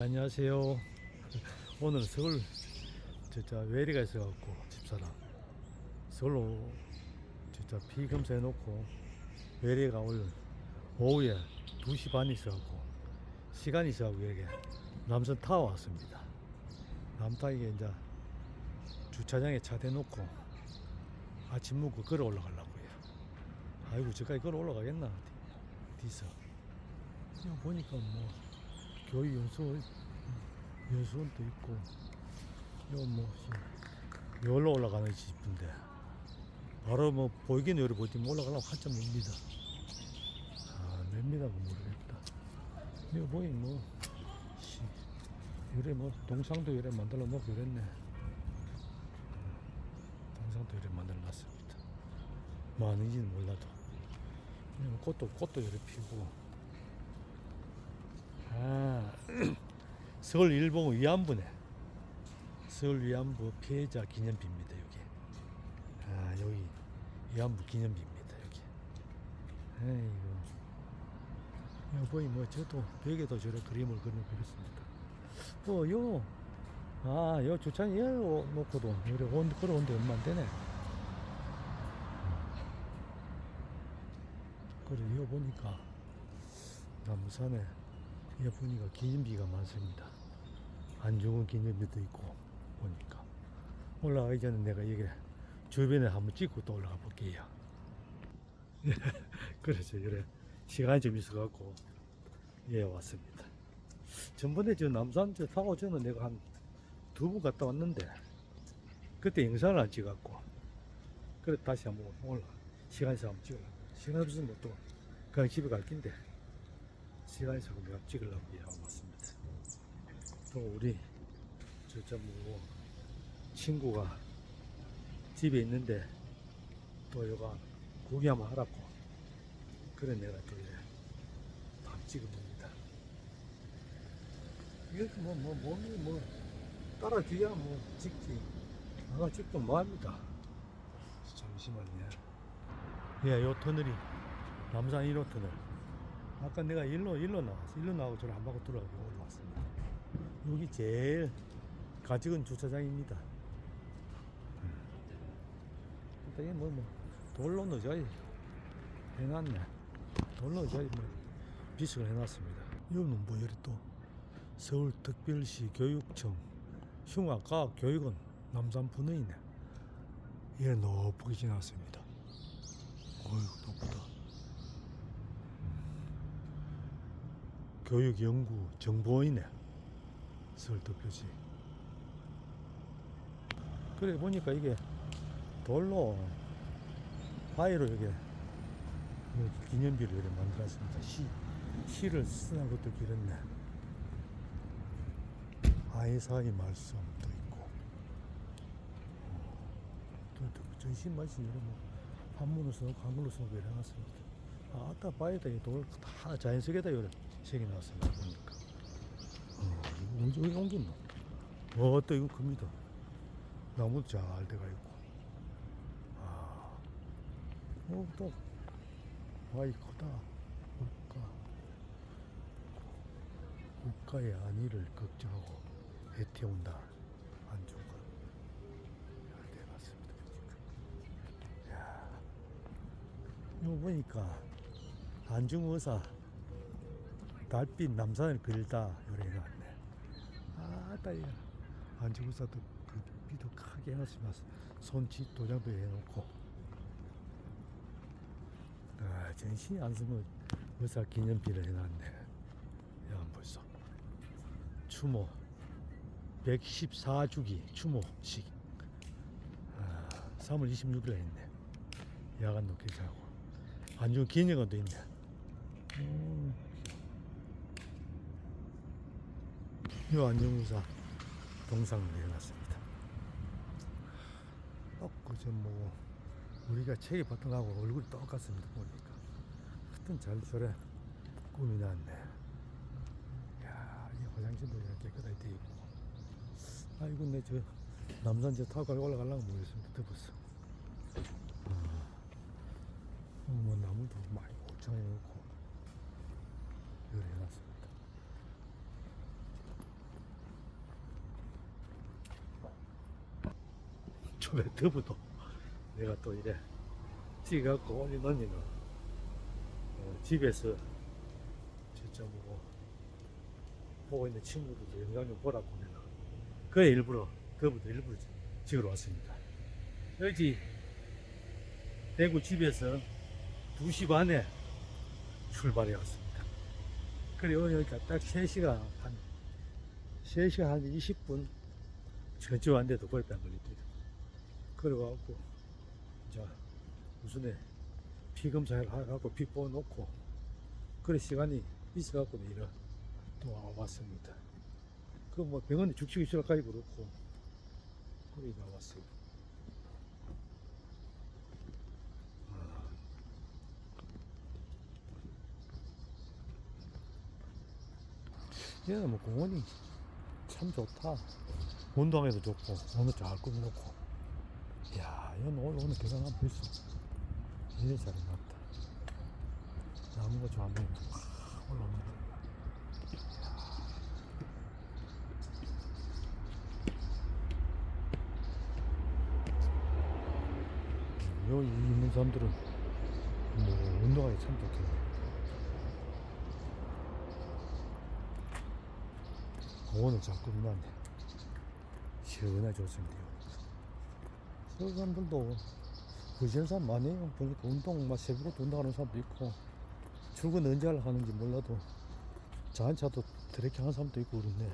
안녕하세요. 오늘 서울 진짜 외리가 있어갖고 집사람 서울로 진짜 피 검사해 놓고 외리가 오늘 오후에 2시 반이 있어갖고 시간이 있어갖고 여기 남선 타워 왔습니다. 남타이게 이제 주차장에 차 대놓고 아침 먹고 걸어 올라가려고요. 아이고 저까지 걸어 올라가겠나 이거 보니까 뭐 교육 연수 연수원도 있고 요뭐 여기로 올라가는 집인데 바로 뭐 보이긴 여기 보이지 올라가려면 한참 맵니다. 아 맵니다고 모르겠다. 이거 보니 뭐 씨, 요래 뭐 동상도 요래 만들어 놓고 이랬네. 동상도 요래 만들어 놨습니다. 뭐 아닌지는 몰라도. 꽃도 꽃도 요래 피고 아, 서울 일봉 위안부네. 서울 위안부 피해자 기념비입니다, 여기. 아, 여기 위안부 기념비입니다, 여기. 에이고. 여보이 뭐 저도 벽에도 저런 그림을 그려 그렸습니다. 어, 요, 아, 요 주차장 열 놓고도 요래 온, 걸어온데 얼마 안 되네. 그래, 이거 보니까 남산에 이거 보니까 기념비가 많습니다. 안 좋은 기념비도 있고 보니까 올라가기 전에 내가 여기 주변에 한번 찍고 또 올라가 볼게요. 그래서 그래 시간이 좀 있어 갖고 예 왔습니다. 전번에 저 남산 저 타고 저는 내가 한 두 번 갔다 왔는데 그때 영상을 안 찍었고 그래 다시 한번 올라 시간 있어 한번 찍으려고 시간 없으면 뭐또 그냥 집에 갈 긴데 시간이 자꾸 내가 찍으려고 하고 왔습니다. 또 우리 저저 뭐 친구가 집에 있는데 또 여가 구경 한번 하라고 그래 내가 또 이래 밥 찍어봅니다. 이렇게 뭐 뭐 몸이 뭐 따라 뒤야 뭐 찍지 아가 찍도 뭐합니다. 잠시만요. 예, 요 터널이 남산 1호 터널. 아까 내가 일로 일로 나왔어. 일로 나오고 저를 한 바퀴 돌아가고 올라왔습니다. 여기 제일 가직은 주차장입니다. 일단 이게 뭐, 뭐 돌로 넣어줘야 해놨네. 돌로 넣어줘야 뭐 비석을 해놨습니다. 여기는 뭐 여기 또 서울특별시 교육청 흉악과학교육원 남산 분회이네. 얘 높게 지났습니다. 어이구 높다. 교육연구 정보원이네. 서울특별시 그래 보니까 이게 돌로 바위로 이게 기념비를 이렇게 만들었습니다. 시, 시를 쓰는 것도 길었네. 아이사의 말씀도 있고. 어, 또, 또 전신 말씀 이런 뭐 한문을 써놓고 한글로 써놓고 이래 놨습니다 아, 아까 바위에다 돌다 자연 속에다 이래 색이 나왔습니다 보니까. 어, 이거 언제 어디 옮겼노 어, 또 이거 큽니다. 나무도 잘 돼가 있고. 아, 어, 또 바위 크다. 국가. 국가의 안위를 걱정하고 애태운다. 안중근 보니까 야 이거 보니까 안중 의사 달빛 남산을 그릴다 요래 해놨네. 아따 이 안중 의사도 그 비도 크게 해놨으면 손짓 도장도 해놓고. 아, 전신이 안 쓰면 의사 기념비를 해놨네. 야 벌써. 추모. 114주기 추모식. 아, 3월 26일에 했네. 야간 녹회 자고. 안중 기념관도 있네. 음. 요 안정무사 동상을 해놨습니다. 어, 그저 뭐 우리가 책에 봤던 거하고 얼굴이 똑같습니다. 보니까 하여튼 잘 저래 꿈이 났네. 야, 이 화장실도 깨끗하게 돼 있고. 아이고 내저 남산 저 타고 올라가려면 모르겠습니다. 덮었어. 아, 뭐 나무도 많이 고창해 놓고 이걸 해놨습니다. 저 매트부터 내가 또 이래 찍어갖고 올린 언니는 집에서 저쪽으로 보고 있는 친구들도 영상 좀 보라고 내가 그 일부러 그부터 일부러 찍으러 왔습니다. 여기 대구 집에서 2시 반에 출발해 왔습니다. 그리고 여기가 딱 3시간 한 3시간 한 20분 전주 왔는데도 벌써 안 걸리더라 그래갖고 이제 무슨에 피 검사를 하고 피 뽑아놓고 그래 시간이 있어갖고 이래 또 왔습니다. 그 뭐 병원에 죽치기 시작하기 그렇고 그래 나왔어요 얘는 뭐 공원이 참 좋다. 운동에도 좋고, 오늘 잘 꾸며놓고. 이야, 얘는 오늘, 오늘 대단한 벌써. 이래 잘 해놨다. 나무가 좋아 보인다. 팍 올라옵니다. 여기 있는 사람들은 뭐 운동하기 참 좋겠네. 공원을 자꾸 만네 시원하게 좋습니다. 서울 사람들도 그지는 사람 많이 해요. 보니까 운동, 막 새벽에 운동하는 사람도 있고, 출근 언제 하는지 몰라도, 자한차도 트레킹 하는 사람도 있고 그렇네.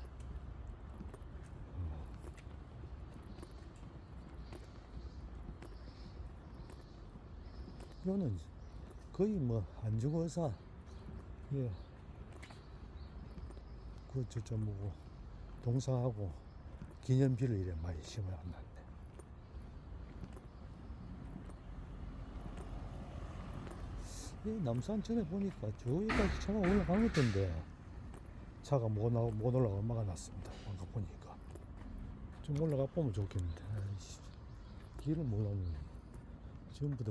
이거는 거의 뭐, 안중의사, 예. 그, 저, 저, 뭐고, 동상하고 기념비를 이래 많이 심어놨네. 이 남산 전에 보니까 저기까지 차가 올라가는 건데. 차가 못, 나, 못 올라가 막아놨습니다. 방금 보니까. 좀 올라가 보면 좋겠는데. 아이씨, 길을 몰라면 전부 다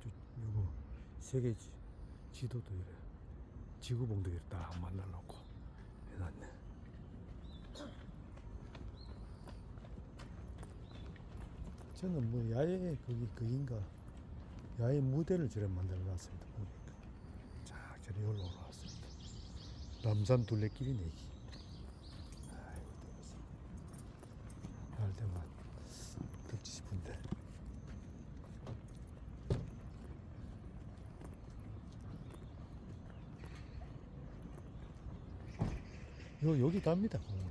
저, 요거 세계 지, 지도도 이래 지구봉도 이래 딱 만들어놓고 해놨네. 저는 뭐 야외 거기 거긴가 야외 무대를 저래 만들어 놨습니다 보니까. 자 저리 올라왔습니다. 남산 둘레길이네 이게. 아이고 더워서 날 때만 덥지 싶은데. 요 여기 갑니다 공원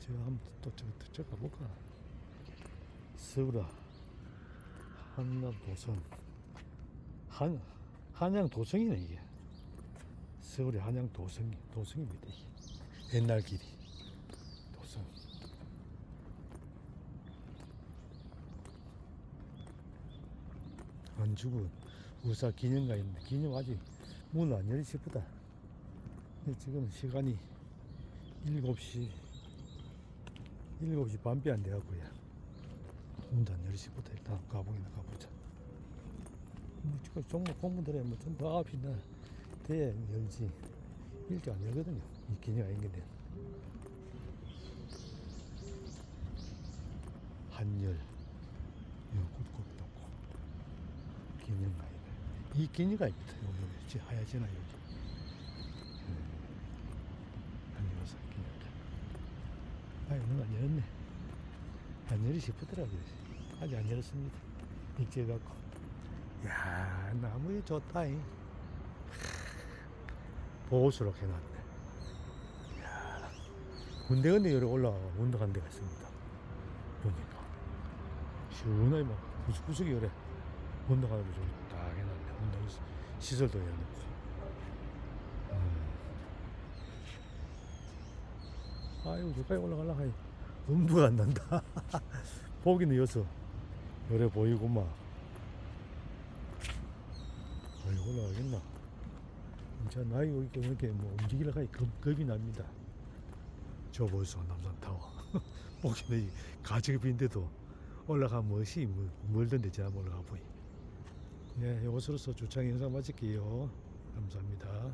제가 한번 또 저기 저 가볼까 서울아 한남 도성. 한 한양 도성이네 이게. 서울의 한양 도성이 도성입니다 이게. 옛날 길이. 도성. 안주구 우사 기념가 있는데 기념 아직 문 안 열리시보다. 지금 시간이 7시 7시 반밖에 안 돼갖고요 안 열리시부터 일단 가보기나 가보자. 뭐 지금 종목 공무들에 뭐 전부 다 앞이 나 돼야 열지 일찍 안 열거든요. 이 기념 아닌데 한열 요 굿굿 떴고 기념가 이이 기념가 있다. 요 여기 하야지나 여기. 한여사 기념가. 아 오늘 안 열었네. 안 열이 싶더라고요. 아직 안 열었습니다. 일찍 갖고. 야 나무 좋다. 이. 보호수록 해놨네. 야 군데군데 여러 올라가 운동하는 데가 있습니다. 보니까. 시원하게 막 구석구석이 요래 운동하는 데좀딱 해놨네. 운동 시설도 해놓고. 음. 아이고 저까지 올라가려고 하니 엄두가 안 난다. 보기는 여서 요래 보이구만. 아이 올라가겠나? 진짜 나이 오니까 이렇게 뭐 움직이려고 하니 겁, 겁이 납니다. 저 보소 남산 타워. 보기는 이 가족인데도 올라가면 멋이 뭐, 멀던데 제가 올라가 보이. 예, 이것으로서 주창 영상 마칠게요. 감사합니다.